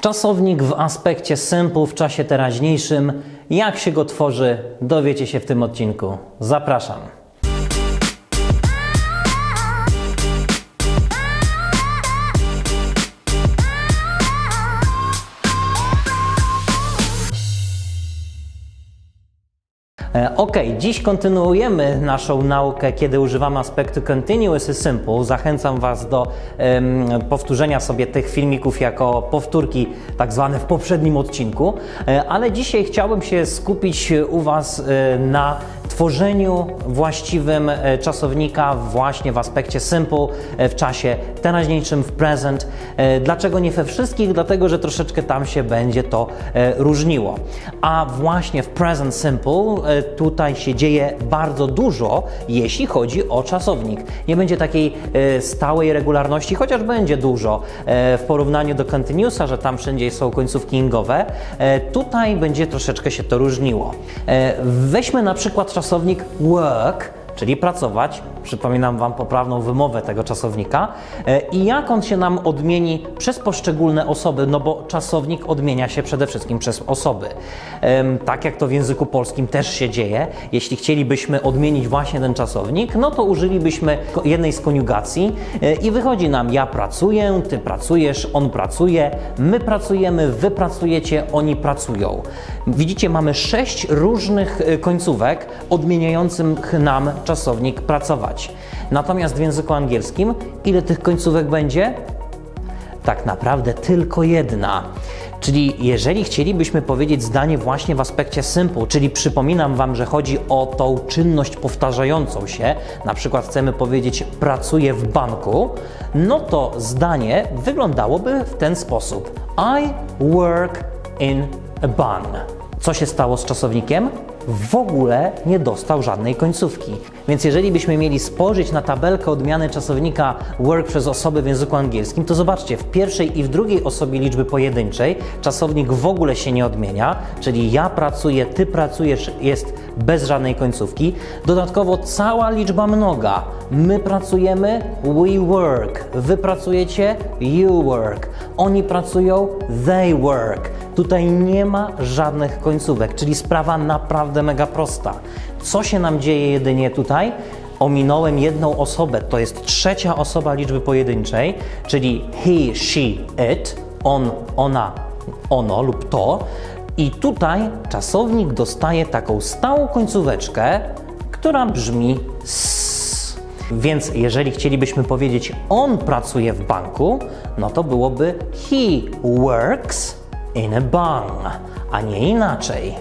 Czasownik w aspekcie simple w czasie teraźniejszym. Jak się go tworzy, dowiecie się w tym odcinku. Zapraszam. Ok, dziś kontynuujemy naszą naukę, kiedy używamy aspektu continuous i simple. Zachęcam Was do em, powtórzenia sobie tych filmików jako powtórki, tak zwane w poprzednim odcinku. E, ale dzisiaj chciałbym się skupić u Was e, na tworzeniu właściwym e, czasownika właśnie w aspekcie simple e, w czasie teraźniejszym, w present. E, Dlaczego nie we wszystkich? Dlatego, że troszeczkę tam się będzie to różniło. A właśnie w present simple tutaj się dzieje bardzo dużo, jeśli chodzi o czasownik. Nie będzie takiej stałej regularności, chociaż będzie dużo w porównaniu do continuousa, że tam wszędzie są końcówki ingowe. Tutaj będzie troszeczkę się to różniło. Weźmy na przykład czasownik work, czyli pracować. Przypominam Wam poprawną wymowę tego czasownika. E, I jak on się nam odmieni przez poszczególne osoby, no bo czasownik odmienia się przede wszystkim przez osoby. Tak jak to w języku polskim też się dzieje. Jeśli chcielibyśmy odmienić właśnie ten czasownik, no to użylibyśmy jednej z koniugacji e, i wychodzi nam ja pracuję, ty pracujesz, on pracuje, my pracujemy, wy pracujecie, oni pracują. Widzicie, mamy sześć różnych e, końcówek odmieniających nam czasownik pracować. Natomiast w języku angielskim ile tych końcówek będzie? tak naprawdę tylko jedna. Czyli jeżeli chcielibyśmy powiedzieć zdanie właśnie w aspekcie simple, czyli przypominam Wam, że chodzi o tą czynność powtarzającą się, na przykład chcemy powiedzieć pracuję w banku, no to zdanie wyglądałoby w ten sposób. I work in a bank. Co się stało z czasownikiem? W ogóle nie dostał żadnej końcówki. Więc jeżeli byśmy mieli spojrzeć na tabelkę odmiany czasownika work przez osoby w języku angielskim, to zobaczcie, w pierwszej i w drugiej osobie liczby pojedynczej czasownik w ogóle się nie odmienia, czyli ja pracuję, ty pracujesz jest bez żadnej końcówki. Dodatkowo cała liczba mnoga. My pracujemy, we work. Wy pracujecie, you work. Oni pracują, they work. Tutaj nie ma żadnych końcówek, czyli sprawa naprawdę mega prosta. Co się nam dzieje jedynie tutaj? Ominąłem jedną osobę, to jest trzecia osoba liczby pojedynczej, czyli he, she, it, on, ona, ono lub to. I tutaj czasownik dostaje taką stałą końcóweczkę, która brzmi s. Więc jeżeli chcielibyśmy powiedzieć on pracuje w banku, no to byłoby he works in a bank, a nie inaczej.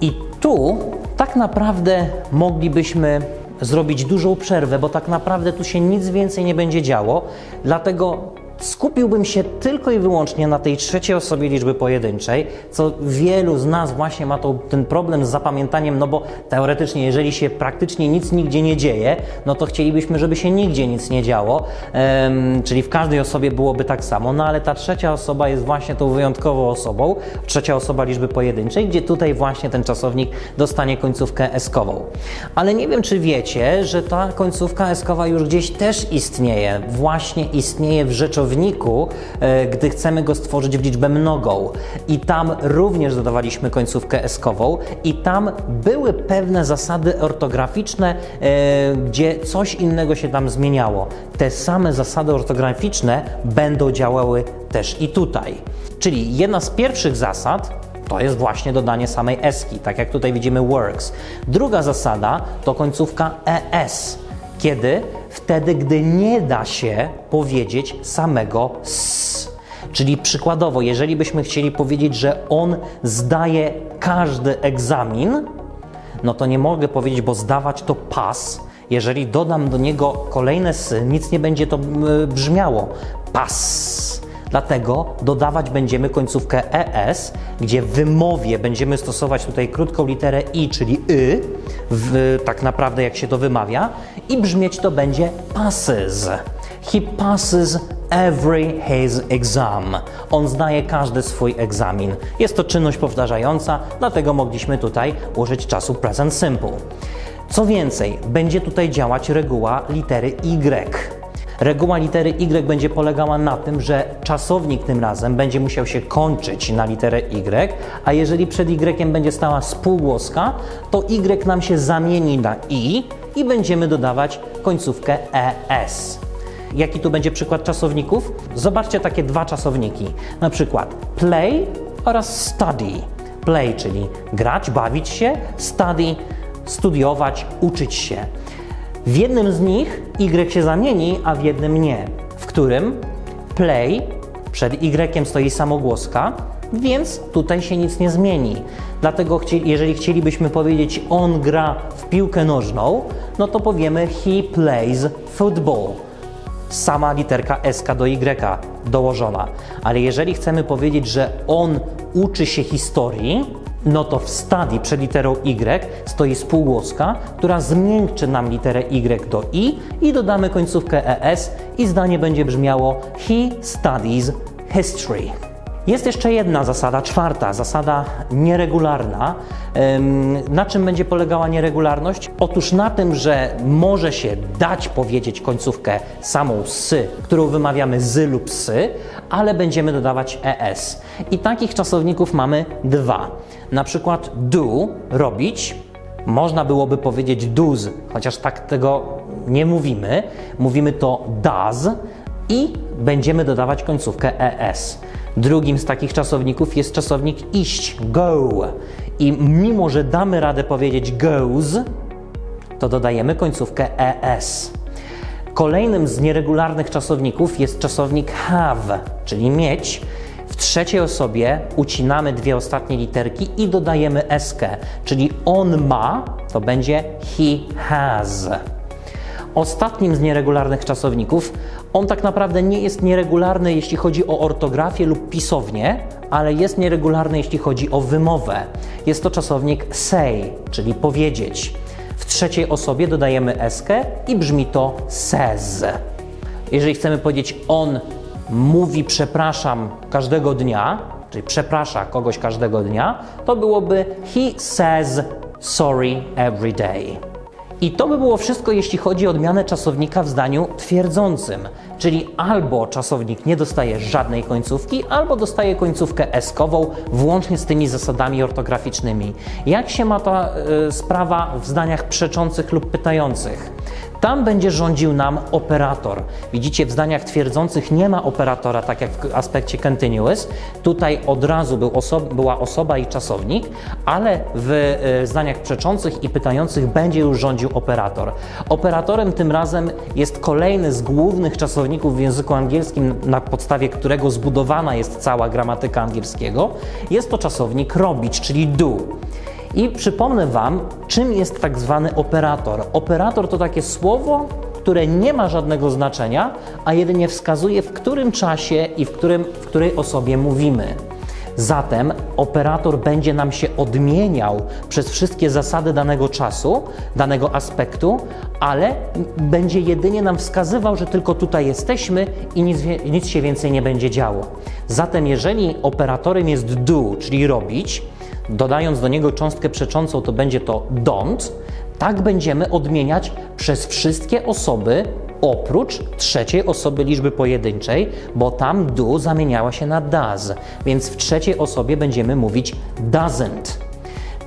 I tu tak naprawdę moglibyśmy zrobić dużą przerwę, bo tak naprawdę tu się nic więcej nie będzie działo, dlatego skupiłbym się tylko i wyłącznie na tej trzeciej osobie liczby pojedynczej, co wielu z nas właśnie ma to, ten problem z zapamiętaniem, no bo teoretycznie, jeżeli się praktycznie nic nigdzie nie dzieje, no to chcielibyśmy, żeby się nigdzie nic nie działo, em, czyli w każdej osobie byłoby tak samo, no ale ta trzecia osoba jest właśnie tą wyjątkową osobą, trzecia osoba liczby pojedynczej, gdzie tutaj właśnie ten czasownik dostanie końcówkę eskową. Ale nie wiem, czy wiecie, że ta końcówka eskowa już gdzieś też istnieje, właśnie istnieje w rzeczowniku, e, gdy chcemy go stworzyć w liczbę mnogą. I tam również dodawaliśmy końcówkę eskową i tam były pewne zasady ortograficzne, e, gdzie coś innego się tam zmieniało. Te same zasady ortograficzne będą działały też i tutaj. Czyli jedna z pierwszych zasad to jest właśnie dodanie samej eski, tak jak tutaj widzimy works. Druga zasada to końcówka es. Kiedy? Wtedy, gdy nie da się powiedzieć samego s. Czyli przykładowo, jeżeli byśmy chcieli powiedzieć, że on zdaje każdy egzamin, no to nie mogę powiedzieć, bo zdawać to pas. Jeżeli dodam do niego kolejne sy, nic nie będzie to brzmiało. Pas. Dlatego dodawać będziemy końcówkę es, gdzie w wymowie będziemy stosować tutaj krótką literę i, czyli y, w, tak naprawdę jak się to wymawia, i brzmieć to będzie passes. He passes every his exam. On zdaje każdy swój egzamin. Jest to czynność powtarzająca, dlatego mogliśmy tutaj użyć czasu present simple. Co więcej, będzie tutaj działać reguła litery Y. Reguła litery Y będzie polegała na tym, że czasownik tym razem będzie musiał się kończyć na literę Y, a jeżeli przed Y będzie stała spółgłoska, to Y nam się zamieni na I i będziemy dodawać końcówkę ES. Jaki tu będzie przykład czasowników? Zobaczcie takie dwa czasowniki. Na przykład play oraz study. Play, czyli grać, bawić się, study, studiować, uczyć się. W jednym z nich Y się zamieni, a w jednym nie. W którym play przed Y stoi samogłoska, więc tutaj się nic nie zmieni. Dlatego, jeżeli chcielibyśmy powiedzieć on gra w piłkę nożną, no to powiemy he plays football sama literka SK do Y dołożona. Ale jeżeli chcemy powiedzieć, że on uczy się historii, no to w stadii przed literą Y stoi spółgłoska, która zmiękczy nam literę Y do I i dodamy końcówkę ES i zdanie będzie brzmiało He studies history. Jest jeszcze jedna zasada, czwarta, zasada nieregularna. Na czym będzie polegała nieregularność? Otóż na tym, że może się dać powiedzieć końcówkę samą sy, którą wymawiamy zy lub sy, ale będziemy dodawać es. I takich czasowników mamy dwa. Na przykład do, robić, można byłoby powiedzieć does, chociaż tak tego nie mówimy. Mówimy to does i będziemy dodawać końcówkę es. Drugim z takich czasowników jest czasownik iść, go. I mimo, że damy radę powiedzieć goes, to dodajemy końcówkę es. Kolejnym z nieregularnych czasowników jest czasownik have, czyli mieć. W trzeciej osobie ucinamy dwie ostatnie literki i dodajemy eskę, czyli on ma, to będzie he has. Ostatnim z nieregularnych czasowników, on tak naprawdę nie jest nieregularny, jeśli chodzi o ortografię lub pisownię, ale jest nieregularny, jeśli chodzi o wymowę. Jest to czasownik say, czyli powiedzieć. W trzeciej osobie dodajemy eskę i brzmi to says. Jeżeli chcemy powiedzieć on mówi przepraszam każdego dnia, czyli przeprasza kogoś każdego dnia, to byłoby he says sorry every day. I to by było wszystko, jeśli chodzi o odmianę czasownika w zdaniu twierdzącym, czyli albo czasownik nie dostaje żadnej końcówki, albo dostaje końcówkę eskową, włącznie z tymi zasadami ortograficznymi. Jak się ma ta y, sprawa w zdaniach przeczących lub pytających? Tam będzie rządził nam operator. Widzicie, w zdaniach twierdzących nie ma operatora, tak jak w aspekcie continuous. Tutaj od razu był była osoba i czasownik, ale w e, zdaniach przeczących i pytających będzie już rządził operator. Operatorem tym razem jest kolejny z głównych czasowników w języku angielskim, na podstawie którego zbudowana jest cała gramatyka angielskiego. Jest to czasownik robić, czyli do. I przypomnę Wam, czym jest tak zwany operator. Operator to takie słowo, które nie ma żadnego znaczenia, a jedynie wskazuje, w którym czasie i w, którym, w której osobie mówimy. Zatem operator będzie nam się odmieniał przez wszystkie zasady danego czasu, danego aspektu, ale będzie jedynie nam wskazywał, że tylko tutaj jesteśmy i nic, nic się więcej nie będzie działo. Zatem, jeżeli operatorem jest do, czyli robić, dodając do niego cząstkę przeczącą, to będzie to don't, tak będziemy odmieniać przez wszystkie osoby oprócz trzeciej osoby liczby pojedynczej, bo tam do zamieniała się na does, więc w trzeciej osobie będziemy mówić doesn't.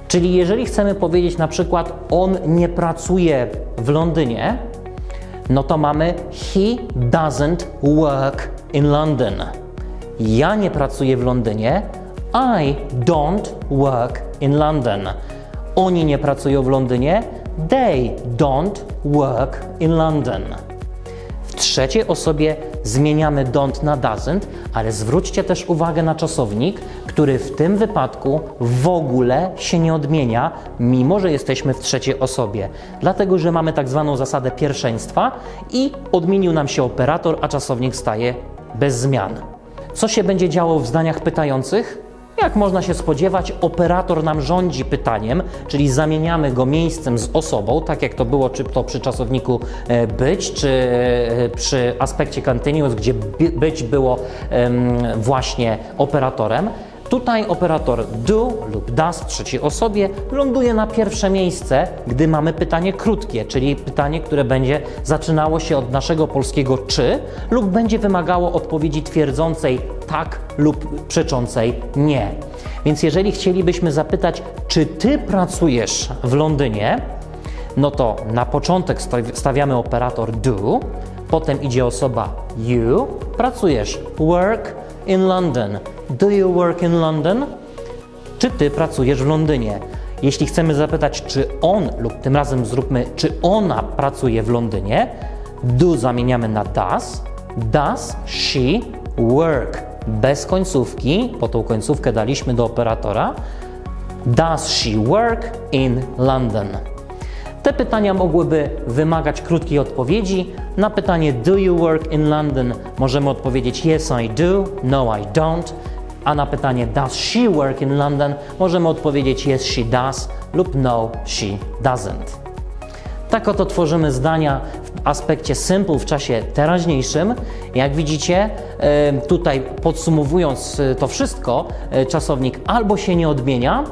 Czyli jeżeli chcemy powiedzieć na przykład on nie pracuje w Londynie, no to mamy he doesn't work in London. Ja nie pracuję w Londynie. I don't work in London. Oni nie pracują w Londynie. They don't work in London. W trzeciej osobie zmieniamy don't na doesn't, ale zwróćcie też uwagę na czasownik, który w tym wypadku w ogóle się nie odmienia, mimo że jesteśmy w trzeciej osobie. Dlatego, że mamy tak zwaną zasadę pierwszeństwa i odmienił nam się operator, a czasownik staje bez zmian. Co się będzie działo w zdaniach pytających? Jak można się spodziewać, operator nam rządzi pytaniem, czyli zamieniamy go miejscem z osobą, tak jak to było czy to przy czasowniku e, być, czy e, przy aspekcie continuous, gdzie by- być było właśnie operatorem. Tutaj operator do lub does w trzeciej osobie ląduje na pierwsze miejsce, gdy mamy pytanie krótkie, czyli pytanie, które będzie zaczynało się od naszego polskiego czy lub będzie wymagało odpowiedzi twierdzącej tak lub przeczącej nie. Więc jeżeli chcielibyśmy zapytać, czy ty pracujesz w Londynie, no to na początek sta- stawiamy operator do, potem idzie osoba you, pracujesz work in London. Do you work in London? Czy ty pracujesz w Londynie? Jeśli chcemy zapytać, czy on, lub tym razem zróbmy, czy ona pracuje w Londynie, do zamieniamy na does. Does she work? Bez końcówki, bo tą końcówkę daliśmy do operatora. Does she work in London? Te pytania mogłyby wymagać krótkiej odpowiedzi. Na pytanie Do you work in London możemy odpowiedzieć Yes I do, No I don't. A na pytanie Does she work in London możemy odpowiedzieć Yes she does lub No she doesn't. Tak oto tworzymy zdania w aspekcie simple w czasie teraźniejszym. Jak widzicie, tutaj podsumowując e, to wszystko, e, czasownik albo się nie odmienia,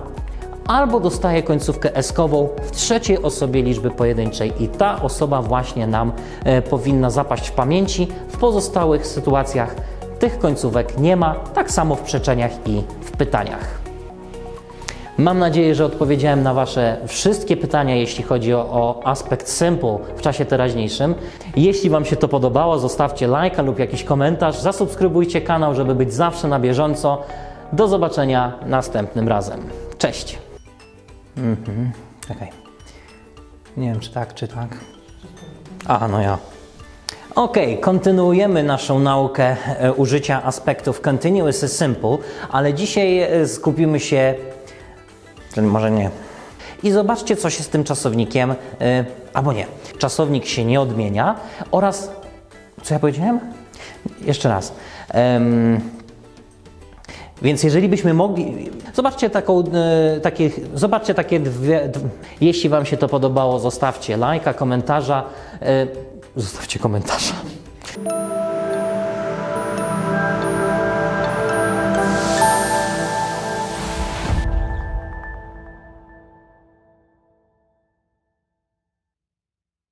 albo dostaje końcówkę eskową w trzeciej osobie liczby pojedynczej i ta osoba właśnie nam e, powinna zapaść w pamięci. W pozostałych sytuacjach tych końcówek nie ma, tak samo w przeczeniach i w pytaniach. Mam nadzieję, że odpowiedziałem na Wasze wszystkie pytania, jeśli chodzi o, o aspekt simple w czasie teraźniejszym. Jeśli Wam się to podobało, zostawcie lajka lub jakiś komentarz, zasubskrybujcie kanał, żeby być zawsze na bieżąco. Do zobaczenia następnym razem. Cześć! Mhm, czekaj. Nie wiem, czy tak, czy tak. A, no ja. Ok, kontynuujemy naszą naukę e, użycia aspektów continuous i simple, ale dzisiaj e, skupimy się może nie. I zobaczcie, co się z tym czasownikiem, y, albo nie. Czasownik się nie odmienia oraz, co ja powiedziałem? Jeszcze raz. Więc jeżeli byśmy mogli, zobaczcie taką, y, takie, zobaczcie takie dwie, jeśli Wam się to podobało, zostawcie lajka, komentarza, y, zostawcie komentarza.